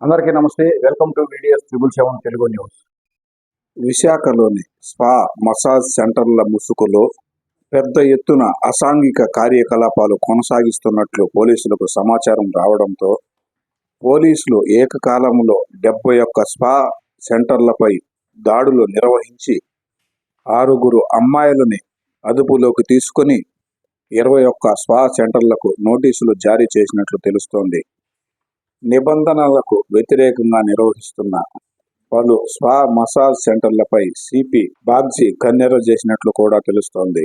అందరికీ నమస్తే. Welcome to videos triple seven Telugu news. విశాఖలోని స్పా మసాజ్ సెంటర్ల ముసుగులో పెద్ద ఎత్తున అసాంఘిక కార్యకలాపాలు కొనసాగిస్తున్నట్లు పోలీసులకు సమాచారం రావడంతో పోలీసులు ఏకకాలంలో డెబ్బై ఒక్క స్పా సెంటర్లపై దాడులు నిర్వహించి ఆరుగురు అమ్మాయిలని అదుపులోకి తీసుకొని ఇరవై ఒక్క స్పా సెంటర్లకు నోటీసులు జారీ చేసినట్లు తెలుస్తోంది. నిబంధనలకు వ్యతిరేకంగా నిర్వహిస్తున్న పలు స్పా మసాజ్ సెంటర్లపై సిపి బాగ్జీ కన్నెర చేసినట్లు కూడా తెలుస్తోంది.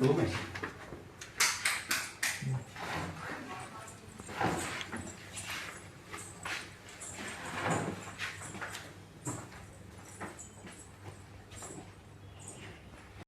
都没